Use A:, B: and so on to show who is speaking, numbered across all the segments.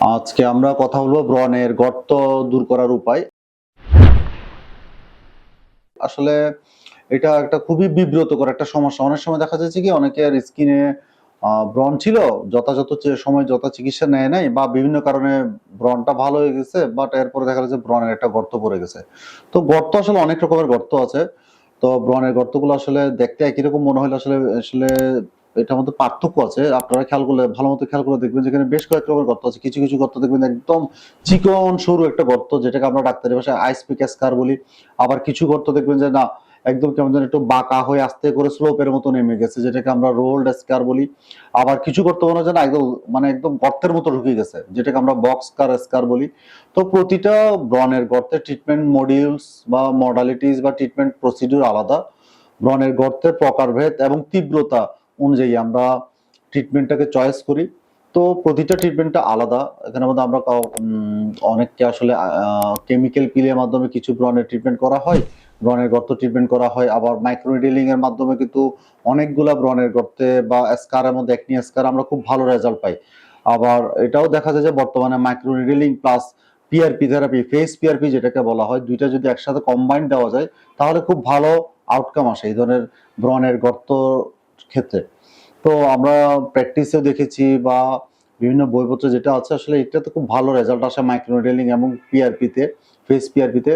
A: আজকে আমরা কথা বলব ব্রণের গর্ত দূর করার উপায়। আসলে এটা একটা খুবই বিব্রতকর একটা সমস্যা। অনেক সময় দেখা যাচ্ছে কি অনেকের স্কিনে ব্রণ ছিল, যথাযথ সময় যথা চিকিৎসা নেয় নাই বা বিভিন্ন কারণে ব্রণটা ভালো হয়ে গেছে বাট এরপরে দেখা যাচ্ছে ব্রণের একটা গর্ত পড়ে গেছে। তো গর্ত আসলে অনেক রকমের গর্ত আছে। তো ব্রণের গর্তগুলো আসলে দেখতে একই রকম মনে হলে আসলে আসলে এটার মধ্যে পার্থক্য আছে। আপনারা খেয়াল করলে ভালো মতো খেয়াল করে দেখবেন যেখানে বেশ কয়েক রকমের গর্ত আছে। কিছু কিছু গর্ত দেখবেন একদম চিকন, সরু একটা গর্ত, যেটাকে আমরা ডাক্তারি ভাষায় আইসপিক স্কার বলি। আবার কিছু গর্ত দেখবেন যে না, একদম কেমন যেন একটু বাঁকা হয়ে আস্তে করে স্লোপের মতো নেমে গেছে, যেটাকে আমরা রোল্ড স্কার বলি। আবার কিছু গর্ত মনে হয় না, একদম মানে একদম গর্তের মতো ঢুকে গেছে, যেটাকে আমরা বক্স কার স্কার বলি। তো প্রতিটা ব্রণের গর্তের ট্রিটমেন্ট মডিউলস বা মডালিটিস বা ট্রিটমেন্ট প্রসিডিউর আলাদা। ব্রণের গর্তের প্রকারভেদ এবং তীব্রতা অনুযায়ী আমরা ট্রিটমেন্টটাকে চয়েস করি। তো প্রতিটা ট্রিটমেন্টটা আলাদা। এখানের মধ্যে আমরা অনেককে আসলে কেমিক্যাল পিলের মাধ্যমে কিছু ব্রণের ট্রিটমেন্ট করা হয়। ব্রণের গর্ত ট্রিটমেন্ট করা হয়। আবার মাইক্রোনিডেলিং এর মাধ্যমে কিন্তু অনেকগুলা ব্রণের গর্তে বা স্কারের মধ্যে একনি স্কার আমরা খুব ভালো রেজাল্ট পাই। আবার এটাও দেখা যায় যে বর্তমানে microneedling plus PRP therapy face PRP যেটাকে বলা হয়, দুইটা যদি একসাথে কম্বাইন দেওয়া যায়, তাহলে খুব ভালো আউটকাম আসে। এই ধরনের ব্রণের গর্ত ক্ষেত্রে। তো আমরা প্র্যাকটিসেও দেখেছি বা বিভিন্ন বইপত্র যেটা আছে, আসলে এটা তো খুব ভালো রেজাল্ট আসে মাইক্রোনিডেলিং এবং পিআরপিতে ফেস পিআরপিতে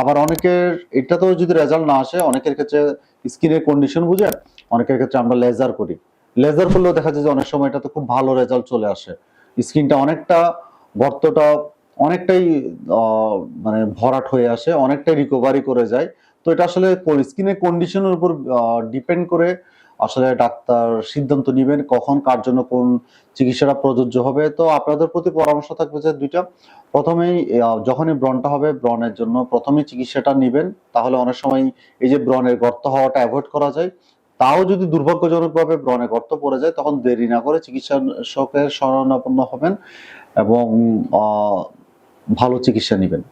A: আবার অনেকের, এটাতেও যদি রেজাল্ট না আসে, অনেকের ক্ষেত্রে স্কিনের কন্ডিশন বুঝে অনেকের ক্ষেত্রে আমরা লেজার করি। লেজার করলেও দেখা যায় যে অনেক সময় এটাতে খুব ভালো রেজাল্ট চলে আসে। স্কিনটা অনেকটা গর্তটা অনেকটাই মানে ভরাট হয়ে আসে, অনেকটাই রিকভারি করে যায়। তো এটা আসলে স্কিনের কন্ডিশনের উপর ডিপেন্ড করে আসলে ডাক্তার সিদ্ধান্ত নেবেন কখন, কার জন্য কোন চিকিৎসাটা প্রযোজ্য হবে। তো আপনাদের প্রতি পরামর্শ থাকবে যে দুইটা। প্রথমেই যখনই ব্রণটা হবে, ব্রণের জন্য প্রথমেই চিকিৎসাটা নেবেন। তাহলে অনেক সময় এই যে ব্রণের গর্ত হওয়াটা অ্যাভয়েড করা যায়। তাও যদি দুর্ভাগ্যজনকভাবে ব্রণে গর্ত পড়ে যায়, তখন দেরি না করে চিকিৎসকের শরণাপন্ন হবেন এবং ভালো চিকিৎসা নেবেন।